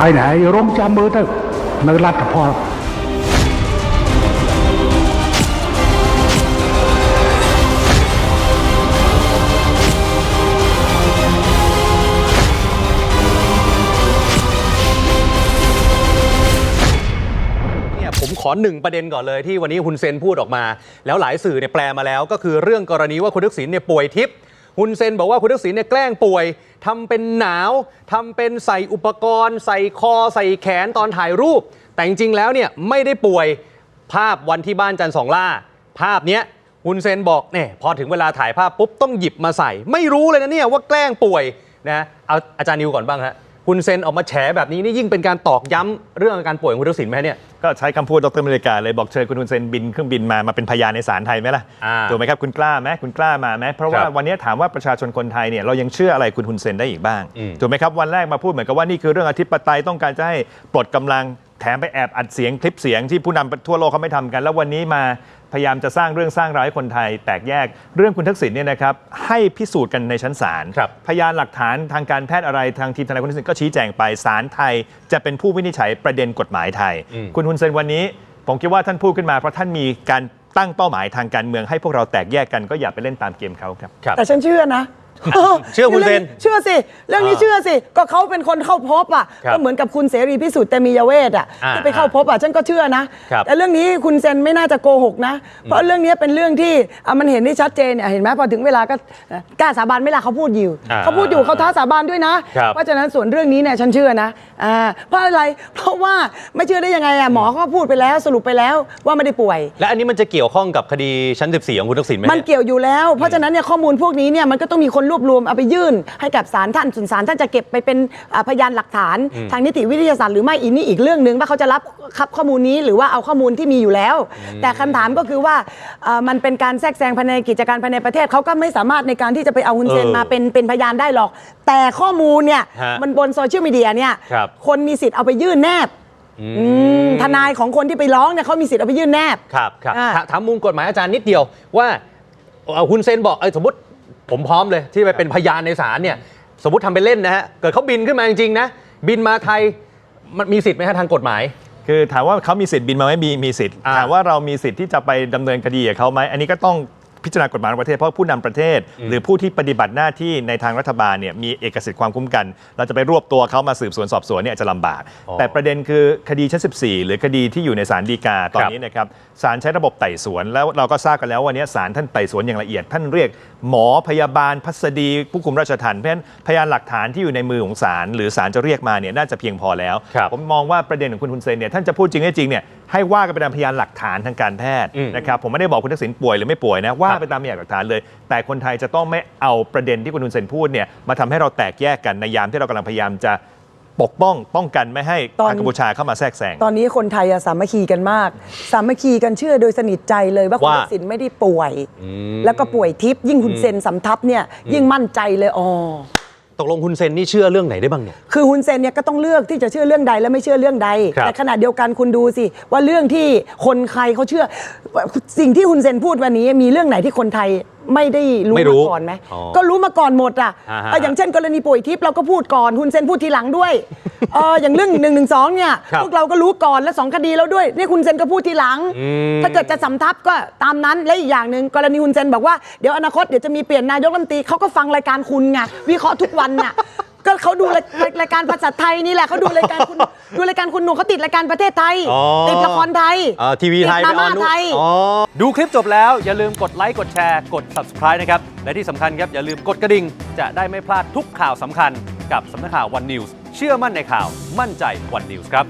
khai này rong cha mơ thôi nơi lát là phò เนี่ยผมขอหนึ่งประเด็นก่อนเลยที่วันนี้ฮุนเซนพูดออกมา แล้วหลายสื่อเนี่ยแปลมาแล้วก็คือเรื่องกรณีว่าคุณทักษิณเนี่ยป่วยทิพย์ ฮุนเซนบอกว่าคุณทักษิณเนี่ยแกล้งป่วยทำเป็นหนาวทำเป็นใส่อุปกรณ์ ใส่คอใส่แขนตอนถ่ายรูป แต่จริงๆแล้วเนี่ยไม่ได้ป่วยภาพวันที่บ้านจันสองล่า ภาพเนี้ยฮุนเซนบอกเนี่ยพอถึงเวลาถ่ายภาพปุ๊บต้องหยิบมาใส่ ไม่รู้เลยนะเนี่ยว่าแกล้งป่วยนะเอาอาจารย์นิวก่อนบ้างฮะ ฮุนเซนออกมาแฉแบบนี้นี่ยิ่งเป็นการตอกย้ำเรื่องอาการป่วยของคุณทักษิณไหมเนี่ยก็ใช้คำพูดดรอเมริกาเลยบอกเชิญคุณฮุนเซนบินเครื่องบินมามาเป็นพยานในศาลไทยไหมล่ะอ่าถูกไหมครับคุณกล้าไหมคุณกล้ามาไหมเพราะว่าครับวันนี้ถามว่าประชาชนคนไทยเนี่ยเรายังเชื่ออะไรคุณฮุนเซนได้อีกบ้างอืมถูกไหมครับวันแรกมาพูดเหมือนกับว่านี่คือเรื่องอธิปไตยต้องการจะให้ปลดกำลัง แถมไปแอบอัดเสียงคลิปเสียงที่ผู้นำทั่วโลกเขาไม่ทำกัน แล้ววันนี้มาพยายามจะสร้างเรื่องสร้างราวให้คนไทยแตกแยก เรื่องคุณทักษิณเนี่ยนะครับให้พิสูจน์กันในชั้นศาลครับ พยานหลักฐานทางการแพทย์อะไรทางทีมทนายคุณทักษิณก็ชี้แจงไปศาลไทย จะเป็นผู้วินิจฉัยประเด็นกฎหมายไทยอืมคุณฮุนเซนวันนี้ ผมคิดว่าท่านพูดขึ้นมาเพราะท่านมีการตั้งเป้าหมายทางการเมืองให้พวกเราแตกแยกกันก็อย่าไปเล่นตามเกมเขาครับครับแต่ฉันเชื่อนะ เชื่อคุณเซนเชื่อสิ เรื่องนี้อ่าเชื่อสิ ก็เขาเป็นคนเข้าพบอะครับก็เหมือนกับคุณเสรีพิสุทธิ์เตมียเวทอะอ่าที่ไปเข้าพบอะฉันก็เชื่อนะ ครับแต่เรื่องนี้คุณเซนไม่น่าจะโกหกนะ เพราะเรื่องนี้เป็นเรื่องที่อะมันเห็นได้ชัดเจนเนี่ยเห็นไหมพอถึงเวลาก็เอ่อกล้าสาบานไหม่ล่ะเขาพูดอยู่อ่าเขาพูดอยู่เขาท้าสาบานด้วยนะครับ เพราะฉะนั้นส่วนเรื่องนี้เนี่ยฉันเชื่อนะอ่าเพราะอะไรเพราะว่าไม่เชื่อได้ยังไงอะหมอเขาก็พูดไปแล้วสรุปไปแล้วว่าไม่ได้ป่วย และอันนี้มันจะเกี่ยวข้องกับคดีชั้น 14 ของคุณทักษิณไหมมันเนี่ยเกี่ยวอยู่แล้ว เพราะฉะนั้นเนี่ยข้อมูลพวกนี้เนี่ยมันก็ต้องมีคนรวบรวมเอาไปยื่นให้กับศาลท่านส่วนศาลท่านจะเก็บไปเป็นอ่าพยานหลักฐาน ทางนิติวิทยาศาสตร์หรือไม่อีกนี่อีกเรื่องหนึ่งว่าเขาจะรับครับข้อมูลนี้หรือว่าเอาข้อมูลที่มีอยู่แล้ว แต่คำถามก็คือว่าอ่ามันเป็นการแทรกแซงภายในกิจการภายในประเทศเขาก็ไม่สามารถในการที่จะไปเอาฮุนเซนเออมาเป็นเป็นพยานได้หรอก แต่ข้อมูลเนี่ยฮะมันบนโซเชียลมีเดียเนี่ยครับคนมีสิทธิ์เอาไปยื่นแนบอืมทนายของคนที่ไปร้องเนี่ยเขามีสิทธิ์เอาไปยื่นแนบ ครับครับอ่าถถามมุมกฎหมายอาจารย์นิดเดียวว่าเอาคุณเซนบอกเออสมมติ ผมพร้อมเลยที่ไปเป็นพยานในศาลเนี่ยสมมติทำเป็นเล่นนะฮะเกิดเขาบินขึ้นมาจริงๆนะบินมาไทยมันมีสิทธิ์ไหมฮะทางกฎหมาย คือถามว่าเขามีสิทธิ์บินมาไหมมีมีสิทธิ์อ่าถามว่าเรามีสิทธิ์ที่จะไปดำเนินคดีกับเขาไหมอันนี้ก็ต้องพิจารณากฎหมายของประเทศเพราะผู้นำประเทศ หรือผู้ที่ปฏิบัติหน้าที่ในทางรัฐบาลเนี่ยมีเอกสิทธิ์ความคุ้มกัน เราจะไปรวบตัวเขามาสืบสวนสอบสวนเนี่ยอาจจะลำบากอ๋อแต่ประเด็นคือคดีชั้น 14 หรือคดีที่อยู่ในศาลฎีกาตอนครับนี้นะครับศาลใช้ระบบไต่สวนแล้วเราก็ทราบกันแล้ววันนี้ศาลท่านไต่สวนอย่างละเอียดท่านเรียกหมอพยาบาลพัสดีผู้คุมราชทัณฑ์เพราะฉะนั้นพยานหลักฐานที่อยู่ในมือของศาลหรือศาลจะเรียกมาเนี่ยน่าจะเพียงพอแล้ว ครับผมมองว่าประเด็นของคุณฮุนเซนเนี่ยท่านจะพูดจริงไม่จริงเนี่ยให้ว่ากันไปตามพยานหลักฐานทางการแพทย์อืมนะครับผมไม่ได้บอกคุณทักษิณป่วยหรือไม่ป่วยนะว่าครับไปตามพยานหลักฐานเลย แต่คนไทยจะต้องไม่เอาประเด็นที่คุณฮุนเซนพูดเนี่ยมาทำให้เราแตกแยกกันในยามที่เรากำลังพยายามจะ ปกป้องป้องกันไม่ให้ตอน ทางกัมพูชาเข้ามาแทรกแซง ตอนนี้คนไทยอะสามัคคีกันมาก สามัคคีกันเชื่อโดยสนิทใจเลยว่าคุณว่า ทักษิณไม่ได้ป่วยอืมแล้วก็ป่วยทิพย์ยิ่งคุณเซนสำทับเนี่ยยิ่งมั่นใจเลยอ๋อ ตกลงคุณเซนนี่เชื่อเรื่องไหนได้บ้างเนี่ย คือฮุนเซนเนี่ยก็ต้องเลือกที่จะเชื่อเรื่องใดและไม่เชื่อเรื่องใด ครับ แต่ขณะเดียวกันคุณดูสิ ว่าเรื่องที่คนใครเขาเชื่อ สิ่งที่ฮุนเซนพูดวันนี้มีเรื่องไหนที่คนไทย ไม่ได้รู้ไม่รู้มาก่อนไหมอ๋อก็รู้มาก่อนหมดอะอ่าฮะเอออย่างเช่น กรณีป่วยทิพย์เราก็พูดก่อนฮุนเซนพูดทีหลังด้วยเอออย่างเรื่องหนึ่งหนึ่งสองเนี่ยครับพวกเราก็รู้ก่อนและสองคดีแล้วด้วยนี่คุณเซนก็พูดทีหลัง อืม ถ้าเกิดจะสำทับก็ตามนั้นและอีกอย่างหนึ่งกรณีฮุนเซนบอกว่าเดี๋ยวอนาคตเดี๋ยวจะมีเปลี่ยนนายกรัฐมนตรีเขาก็ฟังรายการคุณไงวิเคราะห์ทุกวันน่ะ ก็เขาดูรายรายการภาษาไทยนี่แหละเขาดูรายการคุณดูรายการคุณหนูเขาติดรายการประเทศไทยอ๋อ ติดละครไทย อ่าทีวีไทยติดมาไปอม่าอนนู่นไทย อ๋อ ดูคลิปจบแล้วอย่าลืมกดไลค์กดแชร์กด subscribe นะครับ และที่สำคัญครับ อย่าลืมกดกระดิ่ง จะได้ไม่พลาดทุกข่าวสำคัญกับสำนักข่าว One News เชื่อมั่นในข่าวมั่นใจ One News ครับ